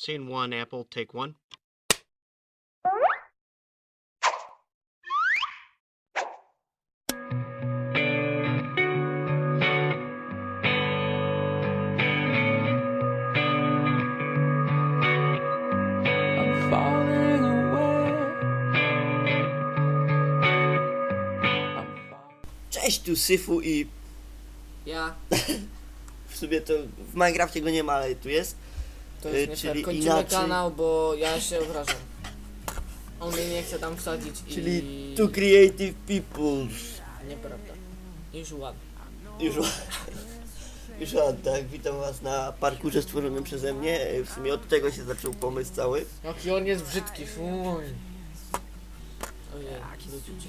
Scene one, Apple, take one. I'm falling away. I'm falling. Cześć, tu Syfu i Ja, w sumie to w Minecrafcie go nie ma, ale tu jest. To Y, jest nie czyli fair. Kończymy inaczej- kanał, bo ja się obrażam. On mnie nie chce tam wsadzić Czyli i... Creative People. Nieprawda. Już ładnie. Już, już ładnie, tak. Witam was na parkurze stworzonym przeze mnie. W sumie od tego się zaczął pomysł cały. Jaki on jest brzydki, fuj. Ojej, ludzie cię.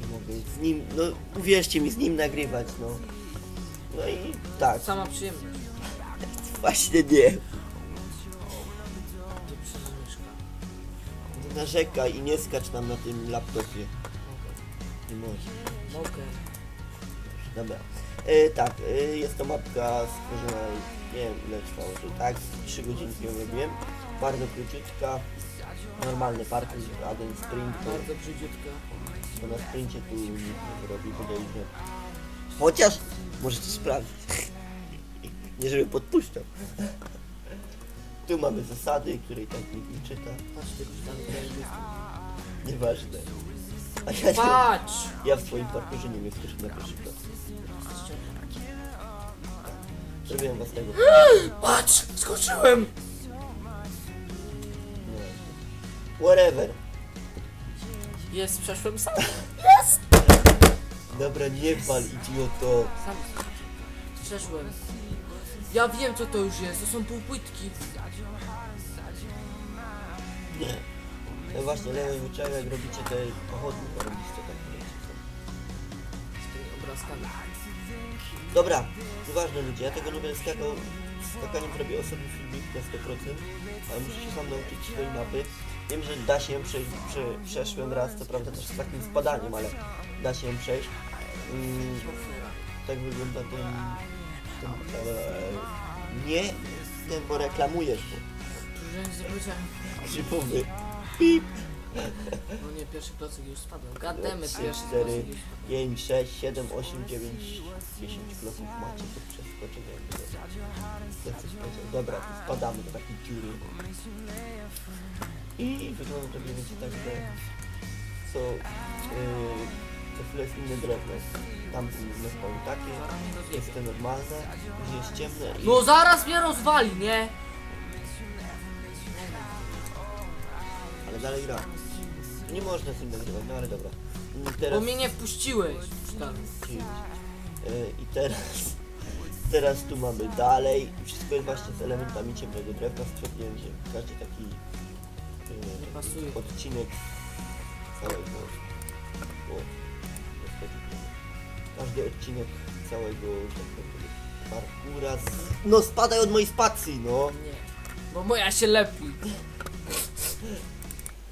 Nie mogę z nim, no uwierzcie mi, z nim nagrywać, no. No i tak, Sama przyjemność. Właśnie nie. Przyjemniszka. Narzekaj i nie skacz nam na tym laptopie. Nie może. Mogę. Dobra. E, tak, e, jest to mapka stworzona, nie wiem ile trwało to, tak, z 3 godzinki ją robiłem. Bardzo króciutka, normalny parking, żaden sprint, Bardzo brzydziutka. bo na sprincie tu nikt nie robi podejrzenia. Chociaż możecie sprawdzić. Nie żeby podpuszczał. Tu mamy zasady, której tak nikt nie czyta. Patrz, ty tam. Nieważne. A ja, nie, Patrz! ja w swoim parkurze nie się na pierwszy plan. Zrobiłem własnego. Patrz! Skoczyłem! Nie. Whatever. Jest, przeszłem sam. Dobra, nie wal, idioto. Sam przeszłem. Ja wiem co to już jest, to są półpłytki. Nie. No właśnie, lewy wyczaj, jak robicie te pochodnie, to robiliście tak wiecie, co. Z tymi obrazkami. Dobra, nieważne ludzie, ja tego będę skakał. Z skakaniem zrobię osobny filmik na 100%, ale muszę się sam nauczyć swojej mapy. Wiem, że da się ją przejść, prze, przeszłem raz, co prawda też z takim spadaniem, ale da się ją przejść. Mm, tak wygląda ten... e, nie ten, bo reklamujesz, bo Że nie zobaczyłem. grzybowy. Pip. No nie, pierwszy klocek już spadłem. Gademy, pierwszy cztery, klocek już spadłem. 5, 6, 7, 8, 9, 10 kroków macie, to powiedział. Dobra, to spadamy do takiej dziury. I wygląda to mniej więcej tak, że co, yy, co chwilę jest inne drewno. Tam zostały takie, jest to normalne, gdzie jest ciemne i... No zaraz mnie rozwali, nie? ale dalej gra. Nie można z nim nagrywać, no ale dobra. I Bo teraz... mnie nie wpuściłeś. Tam. Yy, I teraz, teraz tu mamy dalej. Wszystko jest właśnie z elementami ciemnego drewna. Stwierdziłem, że każdy taki Nie yy, pasuje. odcinek całego. O, nie. Każdy odcinek całego tak parkura. Z... No spadaj od mojej spacji, no! Nie. Bo moja się lepi.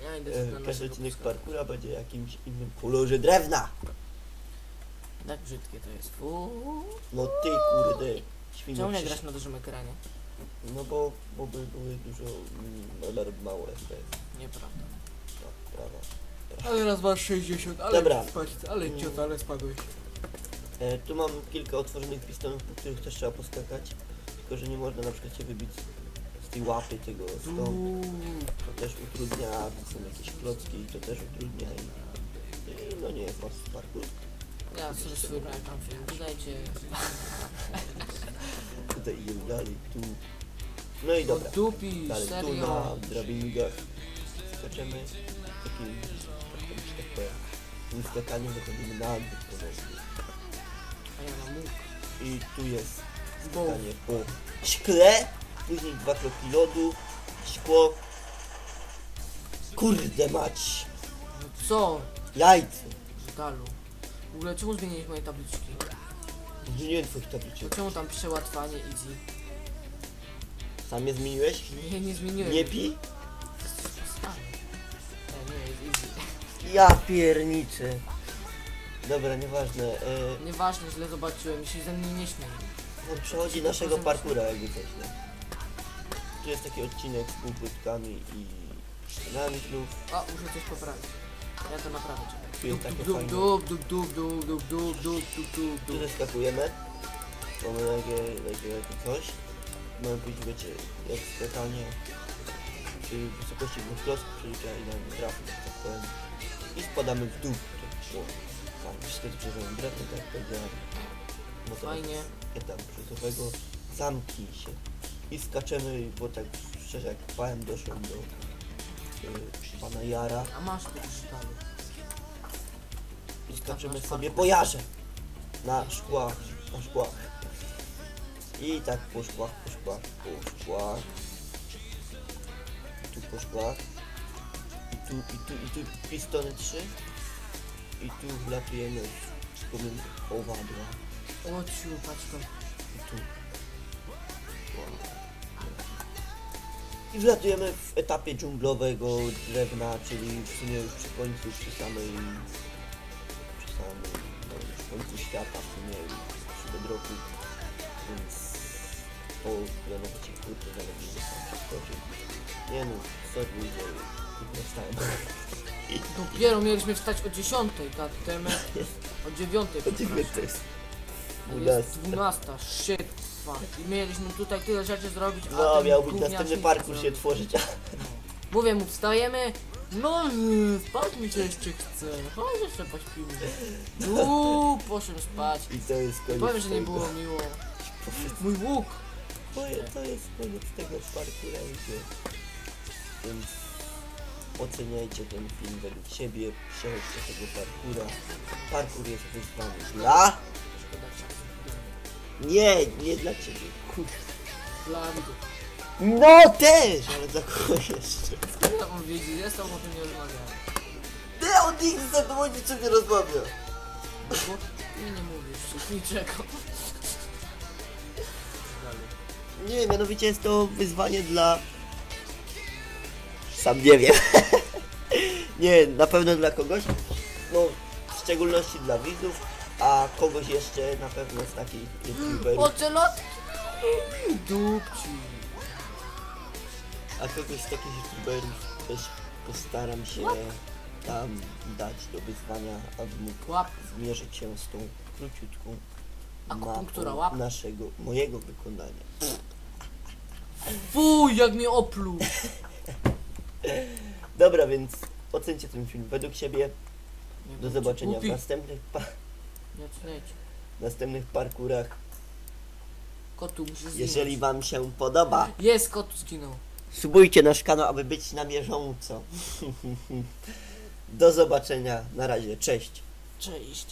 Ja idę E, na każdy naszego odcinek psa. parkura będzie jakimś innym kolorze drewna. Tak brzydkie to jest. Uuu. No ty kurde, świnie. Czemu nie grasz na dużym ekranie? No bo, bo by były dużo mm, mało FPS. Nieprawda. Ale raz masz 60, ale Dobra. spać, ale ciota, ale spadłeś. E, tu mam kilka otworzonych pistonów, po których też trzeba poskakać. Tylko, że nie można na przykład się wybić z tej łapy tego stąd. To też utrudnia, to są jakieś klocki i to też utrudnia i, i no nie jest łatwy parkour. Ja sobie swój tam film. Dodajcie. Tutaj idziemy dalej, tu. No i dobra. Dupi, Dalej, tu serio. na drabingach skaczemy takim, tak tym skakaniem wychodzimy na dół powoli. A ja mam łuk. I tu jest skakanie po szkle, później dwa kroki lodu, szkło. Kurde mać, no co? jajce. Dalu. W ogóle czemu zmieniłeś moje tabliczki? Zmieniłem twoich tabliczek. Czemu tam pisze łatwanie easy? Sam je zmieniłeś? Nie, nie zmieniłem. Nie pi? Ja pierniczę. Dobra, nieważne. E, Nieważne, źle zobaczyłem się ze mnie nie śmiej. on przechodzi naszego parkura jakby coś, nie? tu jest taki odcinek z półpłytkami i ścinami znów. A, muszę coś poprawić. Ja to naprawię, czekaj. Tu jest takie Dup, fajne. dup, dup, dup, dup, dup, dup, dup, dup, dup, Tu dup. zeskakujemy. Mamy takie, takie, takie coś. Mamy pójść, wiecie, jak skakanie. Czyli w wysokości dwóch klocków przelicza ile mamy trafi, że tak powiem. I spadamy w dół. Wszystko to przeżyłem drewno, tak jak powiedziałem. No to Fajnie. etap przysłowego zamknij się. I skaczemy, bo tak szczerze jak pałem doszłem do y, pana Jara A masz tu sztaby. i skaczemy masz sobie parkour. po jarze. Na szkłach, na szkłach. I tak po szkłach, po szkłach, po szkłach. Tu po szkłach. I tu, i tu, i tu pistony trzy. I tu wlatujemy w pomiędzy owadła. O ciu, paczko. I tu. I wlatujemy w etapie dżunglowego drewna, czyli w sumie już przy końcu, przy samej, przy samej, no już końcu świata, w sumie przy bedroku, więc to mianowicie kurde, zaledwie że tam przeskoczył. Nie no, sorry, że wstałem. Dopiero mieliśmy wstać o 10, temy. O 9. To dziwne to jest. Jest 12, shit, fuck. I mieliśmy tutaj tyle rzeczy zrobić, a No, ten miał być gówniarz następny nic parkour się zrobił. tworzyć, a Mówię mu, wstajemy. No, spać mi się jeszcze chce. Chodź jeszcze pośpimy. Uuu, poszłem spać. i to jest koniec Powiem, że nie tego. było miło. Mój łuk. To jest, to jest koniec tego parkura gdzie... Więc oceniajcie ten film według siebie, przechodźcie tego parkura. Parkur jest wyzwanie dla... Nie, nie dla ciebie. Kur- Dla widzów. No też! Ale dla kogo jeszcze? Skąd ja mam wiedzieć? Ja z tobą o tym nie rozmawiałem. Ty o nigdy ze mną o niczym nie rozmawia. Bo ty nie mówisz niczego. Dalej. Nie, mianowicie jest to wyzwanie dla... Sam nie wiem. nie, na pewno dla kogoś. No, w szczególności dla widzów, a kogoś jeszcze na pewno z takich youtuberów. Ocelotki! Dupci. A kogoś z takich youtuberów też postaram się tam dać do wyzwania, aby mógł Łap. zmierzyć się z tą króciutką Akupunktura, mapą łap. naszego, mojego wykonania. Fuj, jak mnie opluł. Dobra, więc ocencie ten film według siebie. Nie Do zobaczenia w następnych, pa- Nie następnych parkurach. Kotu musisz zginąć. Jeżeli wam się podoba, Jest, kot zginął. subujcie nasz kanał, aby być na bieżąco. Do zobaczenia. Na razie. Cześć. Cześć.